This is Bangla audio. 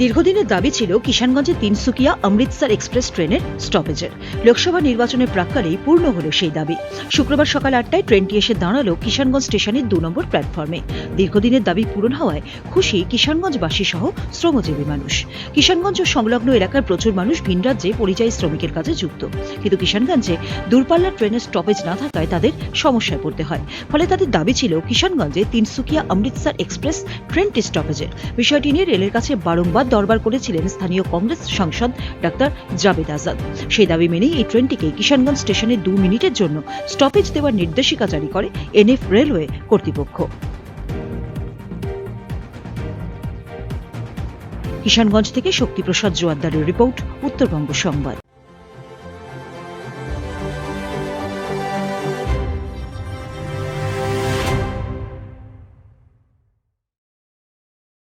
দীর্ঘদিনের দাবি ছিল কিষানগঞ্জের তিনসুকিয়া অমৃতসর এক্সপ্রেস ট্রেনের স্টপেজের। লোকসভা নির্বাচনের প্রাক্কালেই পূর্ণ হল সেই দাবি। শুক্রবার সকাল আটটায় ট্রেনটি এসে দাঁড়াল কিষানগঞ্জ স্টেশনের দু নম্বর প্ল্যাটফর্মে। দীর্ঘদিনের দাবি পূরণ হওয়ায় খুশি কিষানগঞ্জবাসী সহ শ্রমজীবী মানুষ। কিষানগঞ্জ ও সংলগ্ন এলাকার প্রচুর মানুষ ভিন রাজ্যে পরিযায়ী শ্রমিকের কাজে যুক্ত। কিন্তু কিষানগঞ্জে দূরপাল্লার ট্রেনের স্টপেজ না থাকায় তাদের সমস্যায় পড়তে হয়। ফলে তাদের দাবি ছিল কিষানগঞ্জে তিনসুকিয়া অমৃতসর এক্সপ্রেস ট্রেনটি স্টপেজের। বিষয়টি নিয়ে রেলের কাছে বারংবার দরবার করেছিলেন স্থানীয় কংগ্রেস সাংসদ ডাক্তার জাবেদ আজাদ। সেই দাবি মেনেই এই ট্রেনটিকে কিষানগঞ্জ স্টেশনে দু মিনিটের জন্য স্টপেজ দেওয়ার নির্দেশিকা জারি করে এনএফ রেলওয়ে কর্তৃপক্ষ। কিষানগঞ্জ থেকে শক্তিপ্রসাদ জোয়ার্দারের রিপোর্ট, উত্তরবঙ্গ সংবাদ।